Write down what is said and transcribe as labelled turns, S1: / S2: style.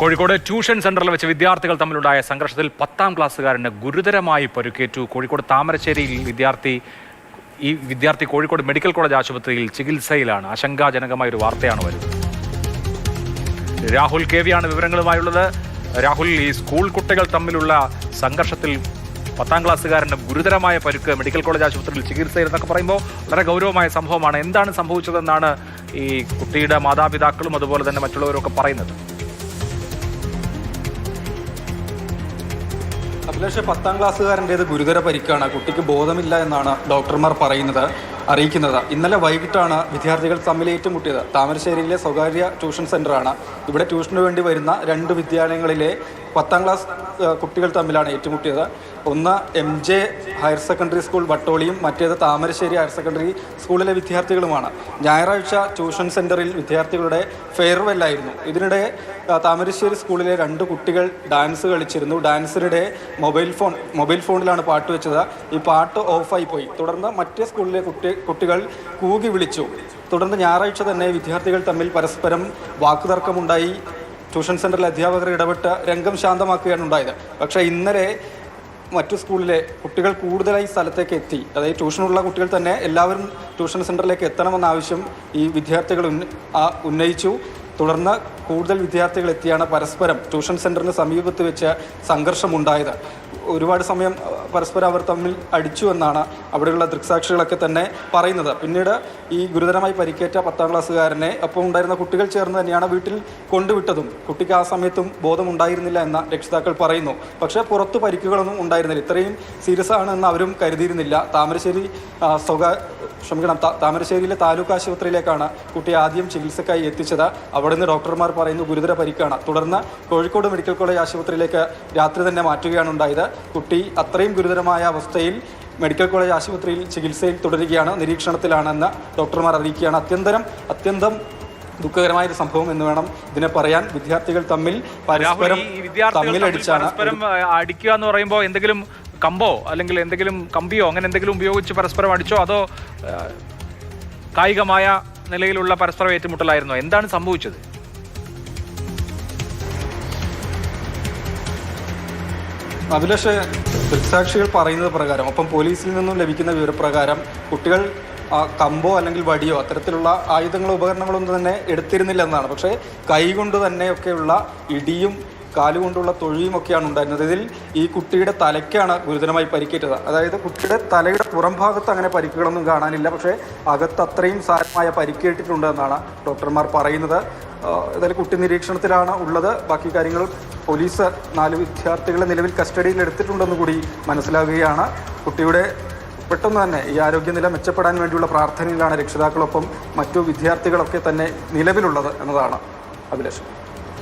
S1: Kozhikode tuition സെന്ററിൽ വെച്ച് വിദ്യാർത്ഥികൾ തമ്മിലുണ്ടായ സംഘർഷത്തിൽ പത്താം ക്ലാസ്സുകാരന് ഗുരുതരമായി പരുക്കേറ്റു. കോഴിക്കോട് താമരശ്ശേരിയിൽ വിദ്യാർത്ഥി ഈ വിദ്യാർത്ഥി കോഴിക്കോട് മെഡിക്കൽ കോളേജ് ആശുപത്രിയിൽ ചികിത്സയിലാണ്. ആശങ്കാജനകമായ ഒരു വാർത്തയാണ് വരുന്നത്. രാഹുൽ കെ വിയാണ് വിവരങ്ങളുമായുള്ളത്. രാഹുൽ ഈ സ്കൂൾ കുട്ടികൾ തമ്മിലുള്ള സംഘർഷത്തിൽ പത്താം ക്ലാസ്സുകാരന് ഗുരുതരമായ പരുക്ക് മെഡിക്കൽ കോളേജ് ആശുപത്രിയിൽ ചികിത്സയിൽ എന്നൊക്കെ പറയുമ്പോൾ വളരെ ഗൗരവമായ സംഭവമാണ്. എന്താണ് സംഭവിച്ചതെന്നാണ് ഈ കുട്ടിയുടെ മാതാപിതാക്കളും അതുപോലെ തന്നെ മറ്റുള്ളവരും ഒക്കെ പറയുന്നത്.
S2: പത്താം ക്ലാസ്സുകാരന്റേത് ഗുരുതര പരിക്കാണ്. കുട്ടിക്ക് ബോധമില്ല എന്നാണ് ഡോക്ടർമാർ പറയുന്നത്. അറിയിക്കുന്നത്. ഇന്നലെ വൈകിട്ടാണ് വിദ്യാർത്ഥികൾ തമ്മിൽ ഏറ്റുമുട്ടിയത്. താമരശ്ശേരിയിലെ സ്വകാര്യ ട്യൂഷൻ സെന്ററാണ് ഇവിടെ ട്യൂഷന് വേണ്ടി വരുന്ന രണ്ട് വിദ്യാലയങ്ങളിലെ പത്താം ക്ലാസ് കുട്ടികൾ തമ്മിലാണ് ഏറ്റുമുട്ടിയത്. ഒന്ന് M J higher secondary school വട്ടോളിയും മറ്റേത് താമരശ്ശേരി ഹയർ സെക്കൻഡറി സ്കൂളിലെ വിദ്യാർത്ഥികളുമാണ്. ഞായറാഴ്ച ട്യൂഷൻ സെന്ററിൽ വിദ്യാർത്ഥികളുടെ ഫെയർവെൽ ആയിരുന്നു. ഇതിനിടെ താമരശ്ശേരി സ്കൂളിലെ രണ്ട് കുട്ടികൾ ഡാൻസ് കളിച്ചിരുന്നു. ഡാൻസിനിടെ മൊബൈൽ ഫോൺ മൊബൈൽ ഫോണിലാണ് പാട്ട് വെച്ചത്. ഈ പാട്ട് ഓഫായി പോയി. തുടർന്ന് മറ്റേ സ്കൂളിലെ കുട്ടി കുട്ടികൾ കൂകി വിളിച്ചു. തുടർന്ന് ഞായറാഴ്ച തന്നെ വിദ്യാർത്ഥികൾ തമ്മിൽ പരസ്പരം വാക്കുതർക്കമുണ്ടായി. ട്യൂഷൻ സെന്ററിലെ അധ്യാപകർ ഇടപെട്ട് രംഗം ശാന്തമാക്കുകയാണ് ഉണ്ടായത്. പക്ഷേ ഇന്നലെ മറ്റു സ്കൂളിലെ കുട്ടികൾ കൂടുതലായി സ്ഥലത്തേക്ക് എത്തി. അതായത് ട്യൂഷനുള്ള കുട്ടികൾ തന്നെ എല്ലാവരും ട്യൂഷൻ സെന്ററിലേക്ക് എത്തണമെന്ന ആവശ്യം ഈ വിദ്യാർത്ഥികൾ ഉന്നയിച്ചു. തുടർന്ന് കൂടുതൽ വിദ്യാർത്ഥികൾ എത്തിയാണ് പരസ്പരം ട്യൂഷൻ സെന്ററിന് സമീപത്ത് വെച്ച് സംഘർഷമുണ്ടായത്. ഒരുപാട് സമയം പരസ്പരം അവർ തമ്മിൽ അടിച്ചു എന്നാണ് അവിടെയുള്ള ദൃക്സാക്ഷികളൊക്കെ തന്നെ പറയുന്നത്. പിന്നീട് ഈ ഗുരുതരമായി പരിക്കേറ്റ പത്താം ക്ലാസ്സുകാരനെ ഒപ്പം ഉണ്ടായിരുന്ന കുട്ടികൾ ചേർന്ന് തന്നെയാണ് വീട്ടിൽ കൊണ്ടുവിട്ടതും. കുട്ടിക്ക് ആ സമയത്തും ബോധമുണ്ടായിരുന്നില്ല എന്ന രക്ഷിതാക്കൾ പറയുന്നു. പക്ഷേ പുറത്ത് പരിക്കുകളൊന്നും ഉണ്ടായിരുന്നില്ല. ഇത്രയും സീരിയസ് ആണ് എന്ന് അവരും കരുതിയിരുന്നില്ല. താമരശ്ശേരി ആ, സ്വകാ ക്ഷമിക്കണം താമരശ്ശേരിയിലെ താലൂക്ക് ആശുപത്രിയിലേക്കാണ് കുട്ടി ആദ്യം ചികിത്സക്കായി എത്തിച്ചത്. അവിടെ നിന്ന് ഡോക്ടർമാർ പറയുന്നു ഗുരുതര പരിക്കാണ്. തുടർന്ന് കോഴിക്കോട് മെഡിക്കൽ കോളേജ് ആശുപത്രിയിലേക്ക് രാത്രി തന്നെ മാറ്റുകയാണ് ഉണ്ടായത്. കുട്ടി അത്രയും ഗുരുതരമായ അവസ്ഥയിൽ മെഡിക്കൽ കോളേജ് ആശുപത്രിയിൽ ചികിത്സയിൽ തുടരുകയാണ് നിരീക്ഷണത്തിലാണെന്ന് ഡോക്ടർമാർ അറിയിക്കുകയാണ്. അത്യന്തരം അത്യന്തം ദുഃഖകരമായ ഒരു സംഭവം എന്ന് വേണം ഇതിനെ പറയാൻ. വിദ്യാർത്ഥികൾ തമ്മിൽ പരസ്പരം തമ്മിലടിച്ചാണ്
S1: അടിക്കുക എന്ന് പറയുമ്പോൾ എന്തെങ്കിലും കമ്പോ അല്ലെങ്കിൽ എന്തെങ്കിലും കമ്പിയോ അങ്ങനെ എന്തെങ്കിലും ഉപയോഗിച്ച് പരസ്പരം അടിച്ചോ അതോ കായികമായ നിലയിലുള്ള പരസ്പരം ഏറ്റുമുട്ടലായിരുന്നോ? എന്താണ് സംഭവിച്ചത്?
S2: അഭിലാഷ് ദൃക്സാക്ഷികൾ പറയുന്നത് പ്രകാരം ഒപ്പം പോലീസിൽ നിന്നും ലഭിക്കുന്ന വിവരപ്രകാരം കുട്ടികൾ കമ്പോ അല്ലെങ്കിൽ വടിയോ അത്തരത്തിലുള്ള ആയുധങ്ങളോ ഉപകരണങ്ങളോ ഒന്നും തന്നെ എടുത്തിരുന്നില്ല എന്നാണ്. പക്ഷേ കൈകൊണ്ട് തന്നെയൊക്കെയുള്ള ഇടിയും കാലുകൊണ്ടുള്ള തൊഴിയും ഒക്കെയാണ് ഉണ്ടായിരുന്നത്. ഇതിൽ ഈ കുട്ടിയുടെ തലയ്ക്കാണ് ഗുരുതരമായി പരിക്കേറ്റത്. അതായത് കുട്ടിയുടെ തലയുടെ പുറം ഭാഗത്ത് അങ്ങനെ പരിക്കുകളൊന്നും കാണാനില്ല. പക്ഷേ അകത്ത് അത്രയും സാരമായ പരിക്കേറ്റിട്ടുണ്ട് എന്നാണ് ഡോക്ടർമാർ പറയുന്നത്. ഏതായാലും കുട്ടി നിരീക്ഷണത്തിലാണ് ഉള്ളത്. ബാക്കി കാര്യങ്ങൾ പോലീസ് നാല് വിദ്യാർത്ഥികളെ നിലവിൽ കസ്റ്റഡിയിൽ എടുത്തിട്ടുണ്ടെന്ന് കൂടി മനസ്സിലാകുകയാണ് കുട്ടിയുടെ പെട്ടെന്ന് തന്നെ ഈ ആരോഗ്യനില മെച്ചപ്പെടാൻ വേണ്ടിയുള്ള പ്രാർത്ഥനയിലാണ് രക്ഷിതാക്കളൊപ്പം മറ്റു വിദ്യാർത്ഥികളൊക്കെ തന്നെ നിലവിലുള്ളത് എന്നതാണ് അഭിലാഷം.